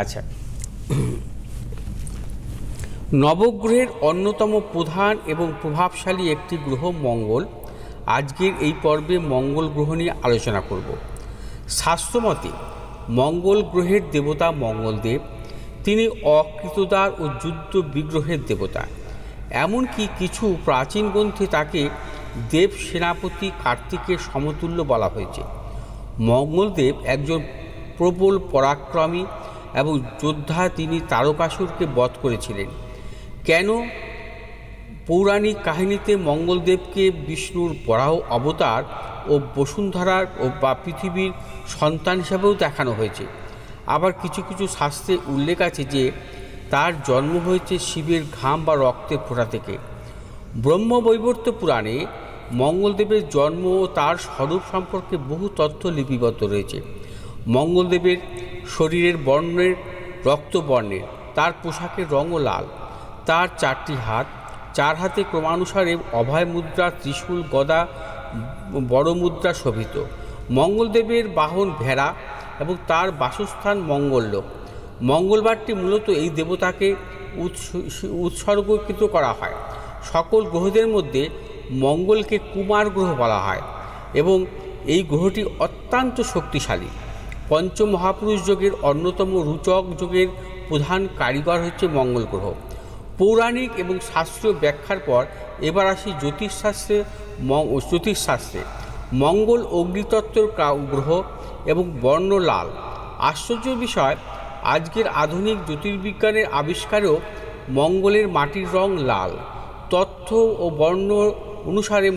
আচ্ছা। নবগ্রহের অন্যতম প্রধান এবং প্রভাবশালী একটি গ্রহ মঙ্গল। আজকের এই পর্বে মঙ্গল গ্রহ নিয়ে আলোচনা করব। শাস্ত্রমতে মঙ্গল গ্রহের দেবতা মঙ্গলদেব। তিনি অকৃতদার ও যুদ্ধ বিগ্রহের দেবতা। এমনকি কিছু প্রাচীন গ্রন্থে তাকে দেব সেনাপতি কার্তিকের সমতুল্য বলা হয়েছে। মঙ্গলদেব একজন প্রবল পরাক্রমী এবং যোদ্ধা তিনি তারকাসুরকে বধ করেছিলেন। কেন? পৌরাণিক কাহিনীতে মঙ্গলদেবকে বিষ্ণুর বরাহ অবতার ও বসুন্ধরার ও বা পৃথিবীর সন্তান হিসাবেও দেখানো হয়েছে। আবার কিছু কিছু শাস্ত্রে উল্লেখ আছে যে, তার জন্ম হয়েছে শিবের ঘাম বা রক্তের ফোঁটা থেকে। ব্রহ্মবৈবর্ত পুরাণে মঙ্গলদেবের জন্ম ও তার স্বরূপ সম্পর্কে বহু তথ্য লিপিবদ্ধ রয়েছে। মঙ্গলদেবের শরীরের বর্ণের রক্তবর্ণের তার পোশাকের রঙও লাল। তার চারটি হাত, চার হাতে ক্রমানুসারে অভয় মুদ্রা, ত্রিশূল, গদা, বড় মুদ্রা শোভিত। মঙ্গলদেবের বাহন ভেড়া এবং তার বাসস্থান মঙ্গললোক। মঙ্গলবারটি মূলত এই দেবতাকে উৎস- উৎসর্গকৃত করা হয়। সকল গ্রহদের মধ্যে মঙ্গলকে কুমার গ্রহ বলা হয় এবং এই গ্রহটি অত্যন্ত শক্তিশালী। পঞ্চমহাপুরুষ যোগের অন্যতম রুচক যোগের প্রধান কারিগর হচ্ছে মঙ্গল গ্রহ। পৌরাণিক এবং শাস্ত্রীয় ব্যাখ্যার পর এবার আসি জ্যোতিষশাস্ত্রে জ্যোতিষশাস্ত্রে। মঙ্গল অগ্নিতত্ত্বর গ্রহ এবং বর্ণ লাল আশ্চর্যের বিষয়, আজকের আধুনিক জ্যোতির্বিজ্ঞানের আবিষ্কারেও মঙ্গলের মাটির রং লাল। তথ্য ও বর্ণ অনুসারে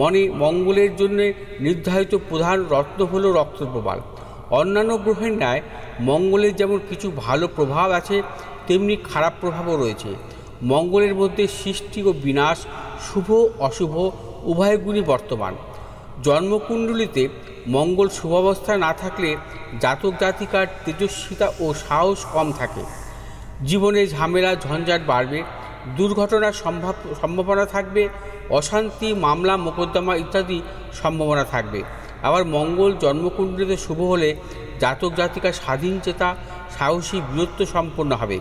মনে মঙ্গলের জন্য নির্ধারিত প্রধান রত্ন হল রক্তপ্রবাল। অন্যান্য গ্রহের ন্যায় মঙ্গলের যেমন কিছু ভালো প্রভাব আছে, তেমনি খারাপ প্রভাবও রয়েছে। মঙ্গলের মধ্যে সৃষ্টি ও বিনাশ, শুভ, অশুভ উভয়গুলি বর্তমান। জন্মকুণ্ডলিতে মঙ্গল শুভাবস্থায় না থাকলে জাতক জাতিকার তেজস্বিতা ও সাহস কম থাকে। জীবনে ঝামেলা, ঝঞ্ঝাট বাড়বে, দুর্ঘটনার সম্ভাব, সম্ভাবনা থাকবে, অশান্তি, মামলা, মোকদ্দমা ইত্যাদি সম্ভাবনা থাকবে। আবার মঙ্গল জন্মকুণ্ডলিতে শুভ হলে জাতক জাতিকা স্বাধীন চেতা সাহসী বীরত্ব সম্পন্ন হবে।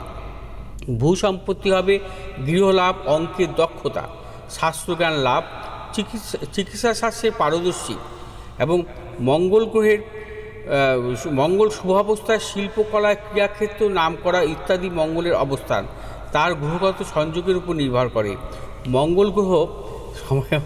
ভূসম্পত্তি হবে গৃহলাভ, অঙ্কের দক্ষতা, শাস্ত্রজ্ঞান লাভ, চিকিৎসা চিকিৎসা শাস্ত্রে পারদর্শী এবং মঙ্গল গ্রহের মঙ্গল শুভাবস্থায় শিল্পকলা, ক্রিয়াক্ষেত্র নাম করা ইত্যাদি মঙ্গলের অবস্থান তার গ্রহগত সংযোগের উপর নির্ভর করে। মঙ্গল গ্রহ সময়